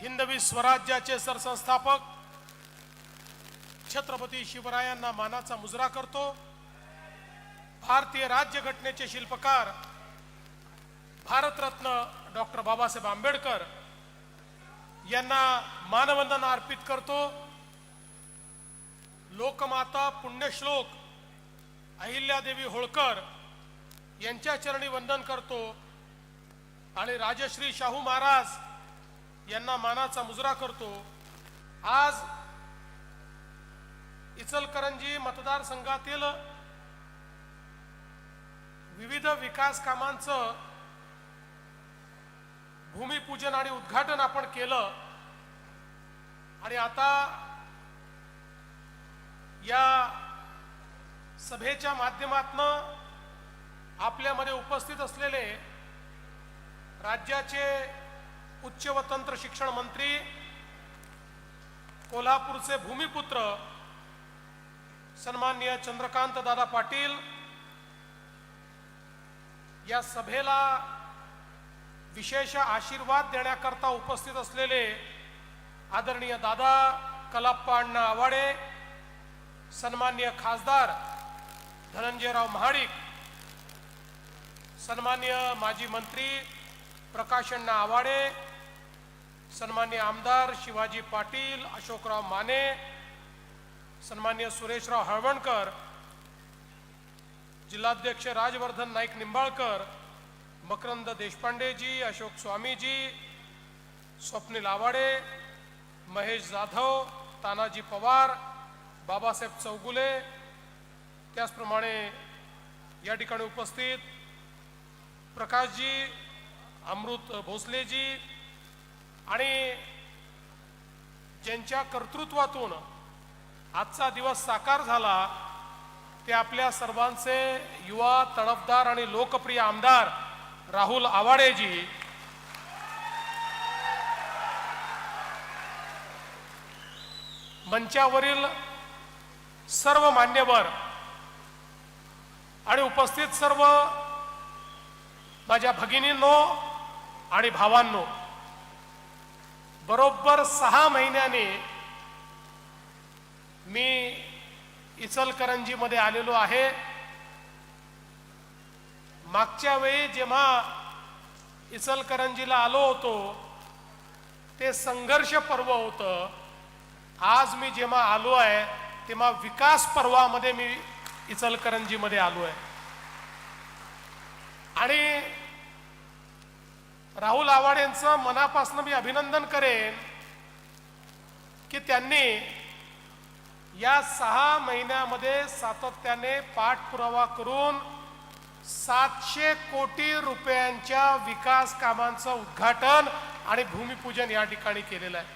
हिंदवी स्वराज्याचे सरसंस्थापक छत्रपती शिवरायांना मानाचा मुजरा करतो. भारतीय राज्यघटनेचे शिल्पकार भारतरत्न डॉक्टर बाबासाहेब आंबेडकर यांना मानवंदना अर्पित करतो. लोकमाता पुण्यश्लोक अहिल्यादेवी होळकर यांच्या चरणी वंदन करतो. आणि राजश्री शाहू महाराज यांना मानाचा मुजरा करतो. आज इचलकरंजी मतदारसंघातील विविध विकास कामांचं भूमिपूजन आणि उद्घाटन आपण केलं. आणि आता या सभेच्या माध्यमातनं आपल्यामध्ये उपस्थित असलेले राज्याचे उच्च व तंत्र शिक्षण मंत्री कोल्हापूरचे भूमिपुत्र सन्माननीय चंद्रकांत दादा पाटील या सभेला विशेष आशीर्वाद देण्याकरता उपस्थित असलेले आदरणीय दादा कलाप्पा अण्णा आवाडे सन्माननीय खासदार धनंजयराव महाडिक सन्मान्य माजी मंत्री प्रकाश अण्णा आवाडे सन्मान्य आमदार शिवाजी पाटील अशोकराव माने सन्मान्य सुरेशराव हळवणकर जिल्हाध्यक्ष राजवर्धन नाईक निंबाळकर मकरंद देशपांडेजी अशोक स्वामीजी स्वप्नील आवाडे महेश जाधव तानाजी पवार बाबासाहेब चौगुले त्याचप्रमाणे या ठिकाणी उपस्थित प्रकाशजी अमृत भोसलेजी आणि ज्यांच्या कर्तृत्वातून आजचा दिवस साकार झाला ते आपल्या सर्वांचे युवा तडफदार आणि लोकप्रिय आमदार राहुल आवाडेजी. मंचावरील सर्व मान्यवर आणि उपस्थित सर्व माझ्या भगिनींनो आणि भावांनो बरोबर सहा महिन्याने मी इचलकरंजीमध्ये आलेलो आहे. मागच्या वेळी जेव्हा इचलकरंजीला आलो होतो ते संघर्ष पर्व होतं. आज मी जेव्हा आलो आहे तेव्हा विकास पर्वामध्ये मी इचलकरंजीमध्ये आलो आहे. आणि राहुल आव्हाड यांचं मनापासून मी अभिनंदन करेन की त्यांनी या सहा महिन्यामध्ये सातत्याने पाठपुरावा करून सातशे कोटी रुपयांच्या विकास कामांचं उद्घाटन आणि भूमिपूजन या ठिकाणी केलेलं आहे.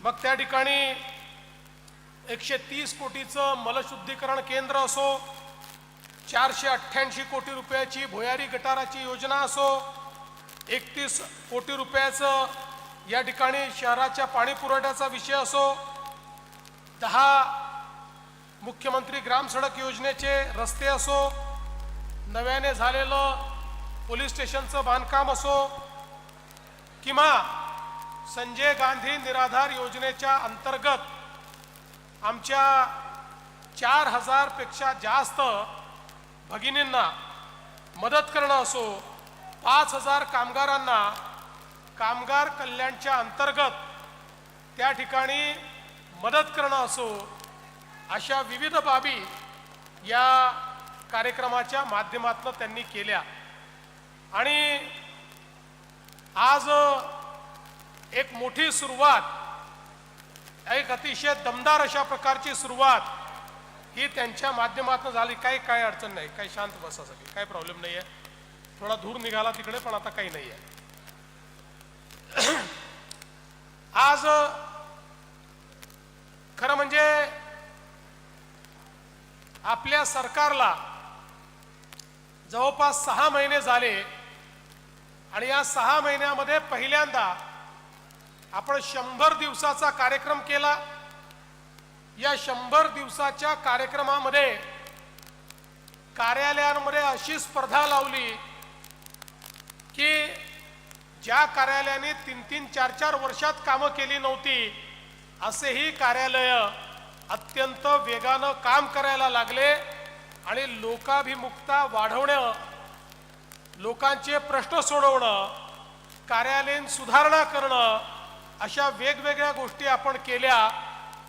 मग त्या ठिकाणी एकशे तीस कोटीचं मलशुद्धीकरण केंद्र असो चारशे अठ्ठ्याऐंशी कोटी रुपयाची भुयारी गटाराची योजना असो एकतीस कोटी रुपयाचं या ठिकाणी शहराच्या पाणी पुरवठ्याचा विषय असो दहा मुख्यमंत्री ग्राम सडक योजनेचे रस्ते असो नव्याने झालेलं पोलीस स्टेशनचं बांधकाम असो किंवा संजय गांधी निराधार योजनेच्या अंतर्गत आमच्या चार हजारपेक्षा जास्त भगिनींना मदत करणं असो पाच हजार कामगारांना कामगार कल्याणच्या अंतर्गत त्या ठिकाणी मदत करणं असो अशा विविध बाबी या कार्यक्रमाच्या माध्यमातून त्यांनी केल्या. आणि आज एक मोठी सुरुवात एक अतिशय दमदार अशा प्रकारची सुरुवात ही त्यांच्या माध्यमातून झाली. काही काय अडचण नाही. काही शांत बसा सगळी. काही प्रॉब्लेम नाही आहे थोडा धूर निघाला तिकडे पण आता काही नाही आहे आज खरं म्हणजे आपल्या सरकारला जवळपास सहा महिने झाले आणि या सहा महिन्यामध्ये पहिल्यांदा आपण शंभर दिवसाचा कार्यक्रम केला. या शंभर दिवसाच्या कार्यक्रमामध्ये कार्यालयांमध्ये अशी स्पर्धा लावली की ज्या कार्यालयाने तीन तीन चार चार वर्षात कामं केली नव्हती असेही कार्यालय अत्यंत वेगानं काम करायला लागले आणि लोकाभिमुखता वाढवणं लोकांचे प्रश्न सोडवणं कार्यालयीन सुधारणा करणं अशा वेगवेगळ्या गोष्टी आपण केल्या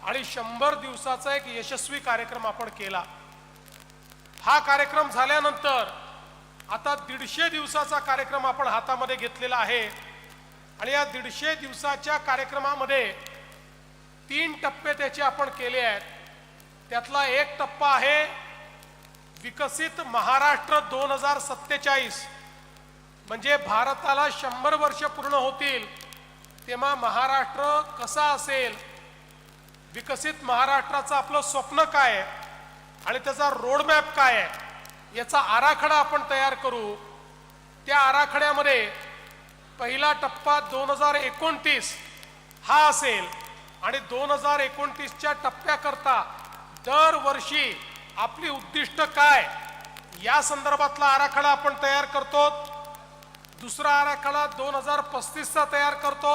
आणि शंभर दिवसाचा एक यशस्वी कार्यक्रम आपण केला. हा कार्यक्रम झाल्यानंतर आता दीडशे दिवसाचा कार्यक्रम आपण हातामध्ये घेतलेला आहे. आणि या दीडशे दिवसाच्या कार्यक्रमामध्ये तीन टप्पे त्याचे आपण केले आहेत. त्यातला एक टप्पा आहे विकसित महाराष्ट्र दोन हजार सत्तेचाळीस. म्हणजे भारताला शंभर वर्ष पूर्ण होतील तेव्हा महाराष्ट्र कसा असेल? विकसित महाराष्ट्राचं आपलं स्वप्न काय आहे? आणि त्याचा रोडमॅप काय आहे? याचा आराखडा आपण तयार करू. त्या आराखड्यामध्ये पहिला टप्पा दोन हजार एकोणतीस हा असेल आणि दोन हजार एकोणतीसच्या टप्प्याकरता दरवर्षी आपली उद्दिष्ट काय या संदर्भातला आराखडा आपण तयार करतो दुसरा आराखडा दोन हजार पस्तीसचा तयार करतो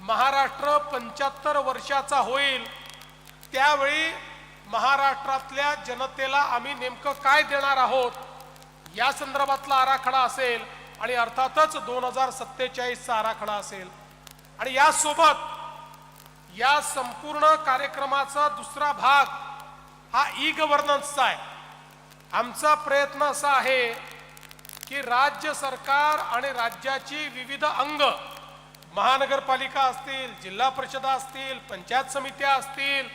महाराष्ट्र पंच्याहत्तर वर्षाचा होईल. त्यावेळी महाराष्ट्रातल्या जनतेला आम्ही नेमकं काय देणार आहोत? या संदर्भातला आराखडा असेल आणि अर्थातच दोन हजार सत्तेचाळीसचा आराखडा असेल. आणि यासोबत या संपूर्ण कार्यक्रमाचा दुसरा भाग हा ई गव्हर्नन्सचा आहे. आमचा प्रयत्न असा आहे की राज्य सरकार आणि राज्याची विविध अंग महानगरपालिका असतील जिल्हा परिषदा असतील पंचायत समित्या असतील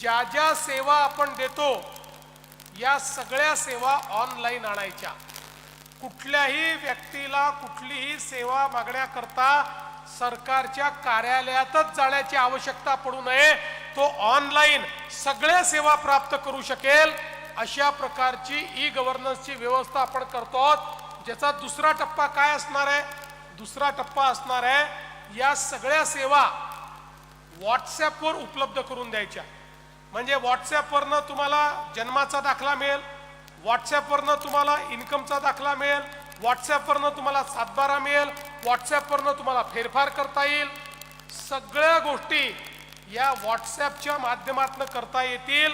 ज्या ज्या सेवा आपण देतो या सगळ्या सेवा ऑनलाईन आणायच्या. कुठल्याही व्यक्तीला कुठलीही सेवा मागण्याकरता सरकारच्या कार्यालयातच जाण्याची आवश्यकता पडू नये. तो ऑनलाईन सगळ्या सेवा प्राप्त करू शकेल. अशा प्रकारची ई गव्हर्नन्सची व्यवस्था आपण करतो आहोत. ज्याचा दुसरा टप्पा काय असणार आहे? दुसरा टप्पा असणार आहे या सगळ्या सेवा व्हॉट्सॲपवर उपलब्ध करून द्यायच्या. म्हणजे व्हॉट्सॲपवरनं तुम्हाला जन्माचा दाखला मिळेल व्हॉट्सॲपवरनं तुम्हाला इन्कमचा दाखला मिळेल व्हॉट्सॲपवरनं तुम्हाला सातबारा मिळेल व्हॉट्सॲपवरनं तुम्हाला फेरफार करता येईल. सगळ्या गोष्टी या व्हॉट्सॲपच्या माध्यमातून करता येतील.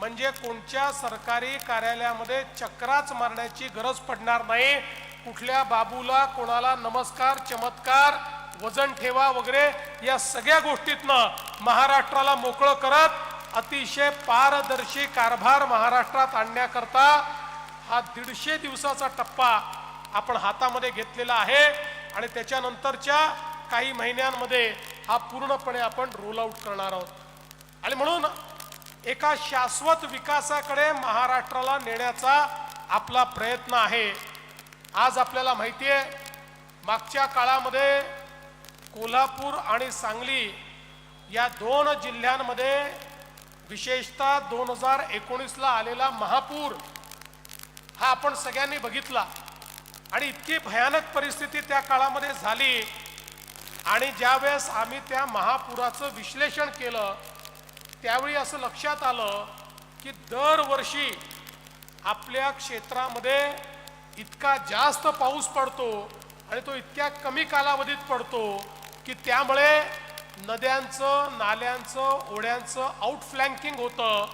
म्हणजे कोणत्या सरकारी कार्यालयामध्ये चक्राच मारण्याची गरज पडणार नाही. कुठल्या बाबूला कोणाला नमस्कार चमत्कार वजन ठेवा वगैरे या सगळ्या गोष्टीतनं महाराष्ट्राला मोकळं करत अतिशय पारदर्शी कारभार महाराष्ट्रात आणण्याकरता हा दीडशे दिवसाचा टप्पा आपण हातामध्ये घेतलेला आहे आणि त्याच्यानंतरच्या काही महिन्यांमध्ये हा पूर्णपणे आपण रोल आऊट करणार आहोत. आणि म्हणून एका शाश्वत विकासाकडे महाराष्ट्राला नेण्याचा आपला प्रयत्न आहे. आज आपल्याला माहिती आहे मागच्या काळामध्ये कोल्हापूर आणि सांगली या दोन जिल्ह्यांमध्ये विशेषतः दोन हजार एकोणीसला आलेला महापूर हा आपण सगळ्यांनी बघितला. आणि इतकी भयानक परिस्थिती त्या काळामध्ये झाली. आणि ज्यावेळेस आम्ही त्या महापुराचं विश्लेषण केलं त्यावेळी असं लक्षात आलं की दरवर्षी आपल्या क्षेत्रामध्ये इतका जास्त पाऊस पडतो आणि तो इतक्या कमी कालावधीत पडतो की त्यामुळे नद्यांचं नाल्यांचं ओढ्यांचं आउटफ्लँकिंग होतं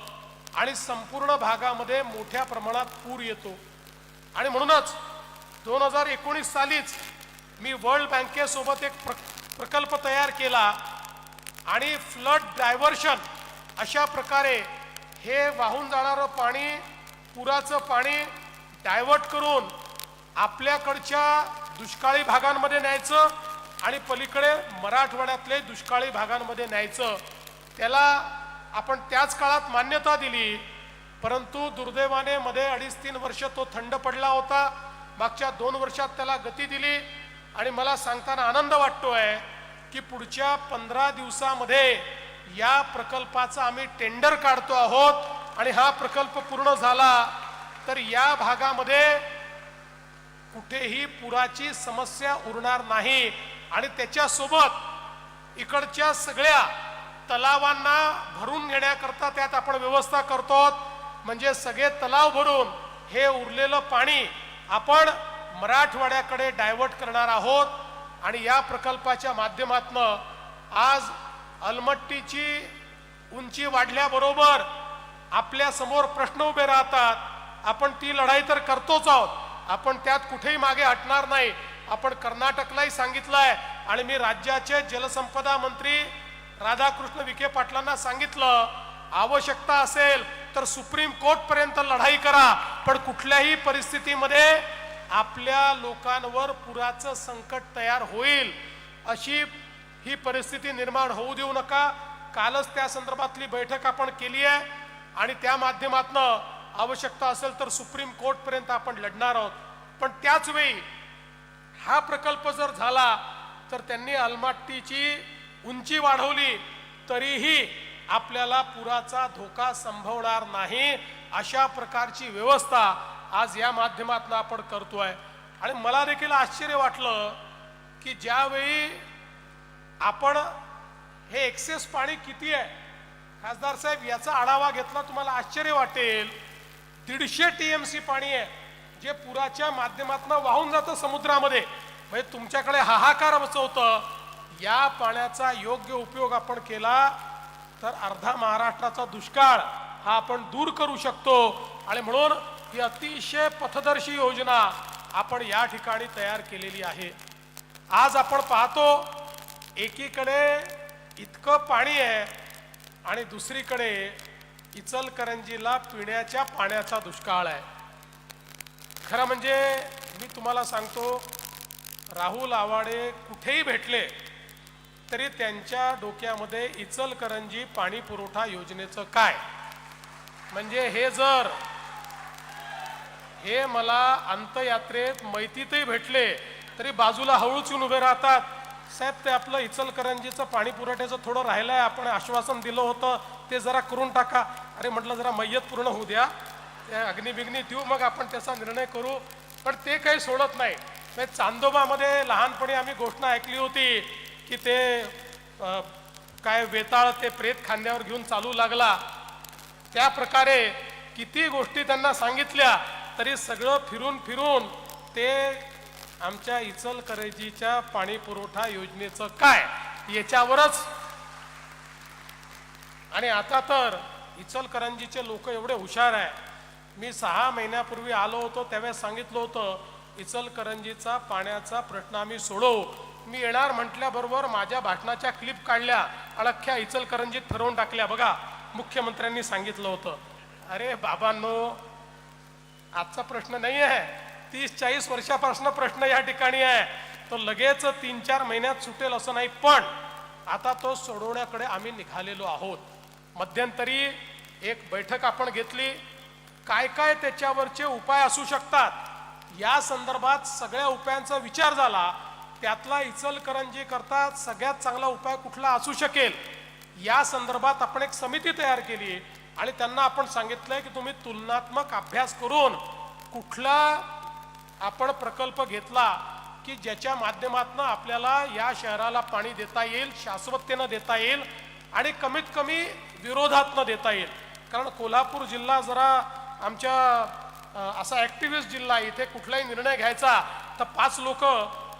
आणि संपूर्ण भागामध्ये मोठ्या प्रमाणात पूर येतो. आणि म्हणूनच दोन हजार एकोणीस सालीच मी वर्ल्ड बँकेसोबत एक प्र प्रकल्प तयार केला आणि फ्लड डायव्हर्शन अशा प्रकारे हे वाहून जाणारं पाणी पुराचं पाणी डायव्हर्ट करून आपल्याकडच्या दुष्काळी भागांमध्ये न्यायचं आणि पलीकडे मराठवाड्यातले दुष्काळी भागांमध्ये न्यायचं त्याला आपण त्याच काळात मान्यता दिली. परंतु दुर्दैवाने मध्ये अडीच तीन वर्ष तो थंड पडला होता. मागच्या दोन वर्षात त्याला गती दिली आणि मला सांगताना आनंद वाटतोय की पुढच्या पंधरा दिवसामध्ये या प्रकल्पाचा आम्ही टेंडर काढतो आहोत आणि हा प्रकल्प पूर्ण झाला तर या भागामध्ये कुठेही पुराची समस्या उरणार नाही. आणि त्याच्यासोबत इकडच्या सगळ्या तलावांना भरून घेण्याकरता त्यात आपण व्यवस्था करतो म्हणजे सगळे तलाव भरून हे उरलेलं पाणी आपण मराठवाड्याकडे डायव्हर्ट करणार आहोत. आणि या प्रकल्पाच्या माध्यमातनं आज अलमट्टीची उंची वाढल्याबरोबर आपल्यासमोर प्रश्न उभे राहतात. आपण ती लढाई तर करतोच आहोत. आपण त्यात कुठेही मागे हटणार नाही. आपण कर्नाटकलाही सांगितलंय. आणि मी राज्याचे जलसंपदा मंत्री राधाकृष्ण विखे पाटलांना सांगितलं आवश्यकता असेल तर सुप्रीम कोर्ट पर्यंत लढाई करा. पण कुठल्याही परिस्थितीमध्ये आपल्या लोकांवर पुराचं संकट तयार होईल अशी ही परिस्थिती निर्माण होऊ देऊ नका. कालच त्या संदर्भातली बैठक आपण केली आहे आणि त्या माध्यमातनं आवश्यकता असेल तर सुप्रीम कोर्टपर्यंत आपण लढणार आहोत. पण त्याच वेळी हा प्रकल्प जर झाला तर त्यांनी अलमाट्टीची उंची वाढवली तरीही आपल्याला पुराचा धोका संभवणार नाही. अशा प्रकारची व्यवस्था आज या माध्यमातून आपण करतोय. आणि मला देखील आश्चर्य वाटलं की ज्यावेळी आपण हे एक्सेस पाणी किती आहे? खासदार साहेब याचा आढावा घेतला तुम्हाला आश्चर्य वाटेल. दीडशे टीएमसी पाणी आहे. जे पुराच्या माध्यमातून वाहून जातं समुद्रामध्ये म्हणजे तुमच्याकडे हाहाकार बसवतं या पाण्याचा योग्य उपयोग आपण केला तर अर्धा महाराष्ट्राचा दुष्काळ हा आपण दूर करू शकतो. आणि म्हणून ही अतिशय पथदर्शी योजना आपण या ठिकाणी तयार केलेली आहे. आज आपण पाहतो एकीकडे इतकं पाणी आहे आणि दुसरीकडे इचलकरंजीला पिण्याच्या पाण्याचा दुष्काळ आहे. खरं म्हणजे मी तुम्हाला सांगतो राहुल आवाडे कुठेही भेटले तरी त्यांच्या डोक्यामध्ये इचलकरंजी पाणी पुरवठा योजनेचं काय? म्हणजे हे जर हे मला अंतयात्रेत मैतीतही भेटले तरी बाजूला हळूच येऊन उभे राहतात. साहेब ते आपलं इचलकरंजीचं पाणी पुरवठ्याचं थोडं राहिलंय आपण आश्वासन दिलं होतं ते जरा करून टाका. अरे म्हटलं जरा मय्यत पूर्ण होऊ द्या. त्या अग्निबिग्नी देऊ मग आपण त्याचा निर्णय करू. पण ते काही सोडत नाही. म्हणजे चांदोबामध्ये लहानपणी आम्ही घोषणा ऐकली होती की ते काय वेताळ ते प्रेत खांद्यावर घेऊन चालू लागला. त्या प्रकारे किती गोष्टी त्यांना सांगितल्या तरी सगळं फिरून फिरून ते आमच्या इचलकरंजीच्या पाणी पुरवठा योजनेचं काय याच्यावरच. आणि आता तर इचलकरंजीचे लोक एवढे हुशार आहे मी सहा महिन्यापूर्वी आलो होतो त्यावेळेस सांगितलं होतं इचलकरंजीचा पाण्याचा प्रश्न आम्ही सोडवू. मी येणार म्हटल्याबरोबर माझ्या भाषणाच्या क्लिप काढल्या अळख्या इचलकरंजीत ठरवून टाकल्या. बघा मुख्यमंत्र्यांनी सांगितलं होतं. अरे बाबांनो आजचा प्रश्न नाही आहे. तीस चाळीस वर्षापासून प्रश्न या ठिकाणी आहे. तो लगेच तीन चार महिन्यात सुटेल असं नाही पण आता तो सोडवण्याकडे आम्ही निघालेलो आहोत. मध्यंतरी एक बैठक आपण घेतली. काय काय त्याच्यावरचे उपाय असू शकतात? या संदर्भात सगळ्या उपायांचा विचार झाला. त्यातला इचलकरंजी करता सगळ्यात चांगला उपाय कुठला असू शकेल? या संदर्भात आपण एक समिती तयार केली आणि त्यांना आपण सांगितलंय की तुम्ही तुलनात्मक अभ्यास करून कुठला आपण प्रकल्प घेतला की ज्याच्या माध्यमातून आपल्याला या शहराला पाणी देता येईल शाश्वततेनं देता येईल आणि कमीत कमी विरोधातनं देता येईल. कारण कोल्हापूर जिल्हा जरा आमच्या असा ॲक्टिव्हिस्ट जिल्हा आहे. इथे कुठलाही निर्णय घ्यायचा तर पाच लोक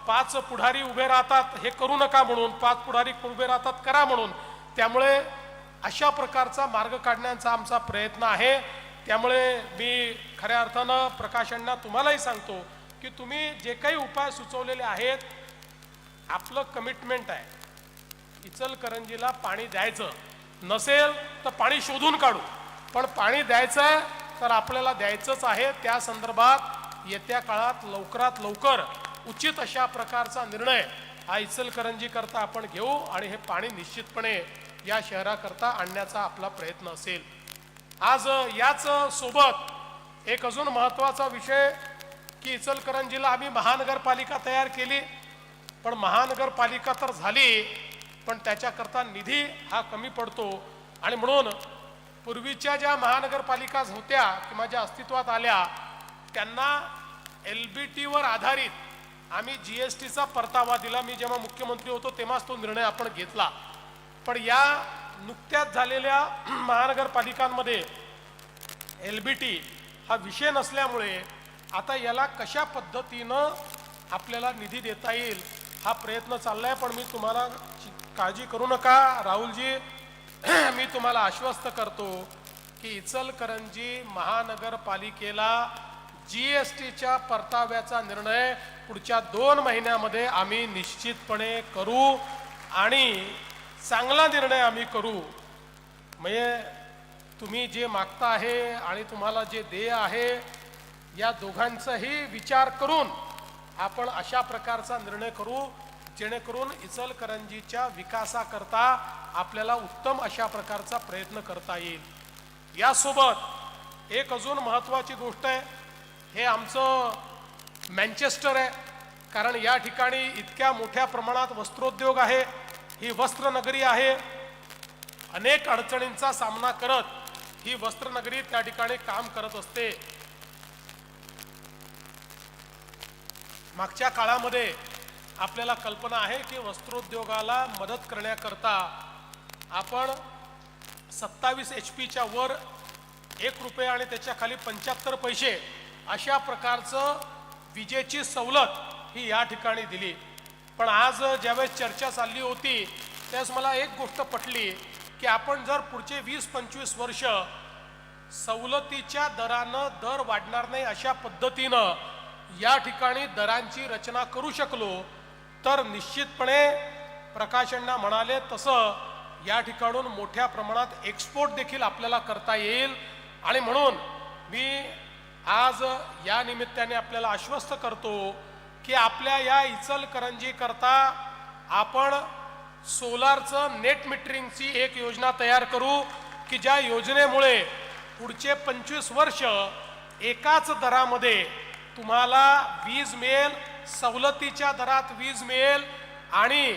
पाच पुढारी उभे राहतात हे करू नका म्हणून पाच पुढारी उभे राहतात करा म्हणून. त्यामुळे अशा प्रकारचा मार्ग काढण्याचा आमचा प्रयत्न आहे. त्यामुळे मी खऱ्या अर्थानं प्रकाशांना तुम्हालाही सांगतो की तुम्ही जे काही उपाय सुचवलेले आहेत आपलं कमिटमेंट आहे. इचलकरंजीला पाणी द्यायचं. नसेल तर पाणी शोधून काढू. पण पाणी द्यायचं आहे तर आपल्याला द्यायचंच आहे. त्या संदर्भात येत्या काळात लवकरात लवकर उचित अशा प्रकारचा निर्णय हा इचलकरंजी करता आपण घेऊ आणि हे पाणी निश्चितपणे या शहराकरता आणण्याचा आपला प्रयत्न असेल. आज याच सोबत एक अजून महत्त्वाचा विषय की इचलकरंजीला आम्ही महानगरपालिका तयार केली. पण महानगरपालिका तर झाली पण त्याच्याकरता निधी हा कमी पडतो. आणि म्हणून पूर्वीच्या ज्या महानगरपालिका होत्या किंवा ज्या अस्तित्वात आल्या त्यांना एल बी टीवर आधारित आम्ही जी एस टीचा परतावा दिला. मी जेव्हा मुख्यमंत्री होतो तेव्हाच तो निर्णय आपण घेतला. पण या नुकत्याच झालेल्या महानगरपालिकांमध्ये एल बी टी हा विषय नसल्यामुळे आता याला कशा पद्धतीनं आपल्याला निधी देता येईल हा प्रयत्न चाललाय. पण मी तुम्हाला काळजी करू नका. राहुलजी मी तुम्हाला आश्वस्त करतो की इचलकरंजी महानगरपालिकेला जी एस टीच्या परताव्याचा निर्णय पुढच्या दोन महिन्यामध्ये आम्ही निश्चितपणे करू आणि चांगला निर्णय आम्ही करू. म्हणजे तुम्ही जे मागता आहे आणि तुम्हाला जे देय आहे या दोघांचाही विचार करून आपण अशा प्रकारचा निर्णय करू. जेणेकरून इचलकरंजीच्या विकासाकरता आपल्याला उत्तम अशा प्रकारचा प्रयत्न करता येईल. यासोबत एक अजून महत्त्वाची गोष्ट आहे. हे आमचं मँचेस्टर आहे. कारण या ठिकाणी इतक्या मोठ्या प्रमाणात वस्त्रोद्योग आहे. ही वस्त्रनगरी आहे. अनेक अडचणींचा सामना करत ही वस्त्रनगरी त्या ठिकाणी काम करत असते. मागच्या काळामध्ये आपल्याला कल्पना आहे की वस्त्रोद्योगाला मदत करण्याकरता आपण सत्तावीस एच पीच्या वर एक रुपये आणि त्याच्याखाली पंच्याहत्तर पैसे अशा प्रकारचं विजेची सवलत ही या ठिकाणी दिली. पण आज ज्यावेळेस चर्चा चालली होती त्यावेळेस मला एक गोष्ट पटली की आपण जर पुढचे वीस पंचवीस वर्ष सवलतीच्या दरानं दर वाढणार नाही अशा पद्धतीनं या ठिकाणी दरांची रचना करू शकलो तर निश्चितपणे प्रकाशण्णा म्हणाले तसं या ठिकाणून मोठ्या प्रमाणात एक्सपोर्ट देखील आपल्याला करता येईल. आणि म्हणून मी आज या निमित्ताने आपल्याला आश्वस्त करतो की आपल्या या इचलकरंजी करता आपण सोलारचं नेट मिटरिंगची एक योजना तयार करू की ज्या योजनेमुळे पुढचे पंचवीस वर्ष एकाच दरामध्ये तुम्हाला वीज मिळेल सवलतीच्या दरात वीज मिळेल आणि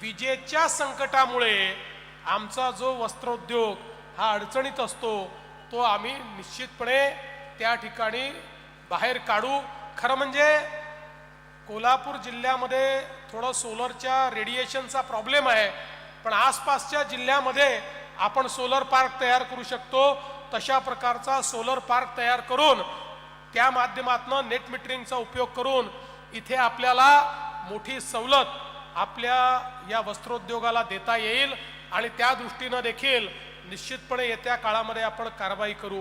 विजेच्या संकटामुळे आमचा जो वस्त्रोद्योग हा अडचणीत असतो तो आम्ही निश्चितपणे त्या ठिकाणी बाहेर काढू. खरं म्हणजे कोल्हापूर जिल्ह्यामध्ये थोडं सोलरच्या रेडिएशनचा प्रॉब्लेम आहे पण आसपासच्या जिल्ह्यामध्ये आपण सोलर पार्क तयार करू शकतो. तशा प्रकारचा सोलर पार्क तयार करून त्या माध्यमातून नेट मिटरिंगचा उपयोग करून इथे आपल्याला मोठी सवलत आपल्या या वस्त्रोद्योगाला देता येईल आणि त्या दृष्टीनं देखील निश्चितपणे येत्या काळामध्ये आपण कारवाई करू.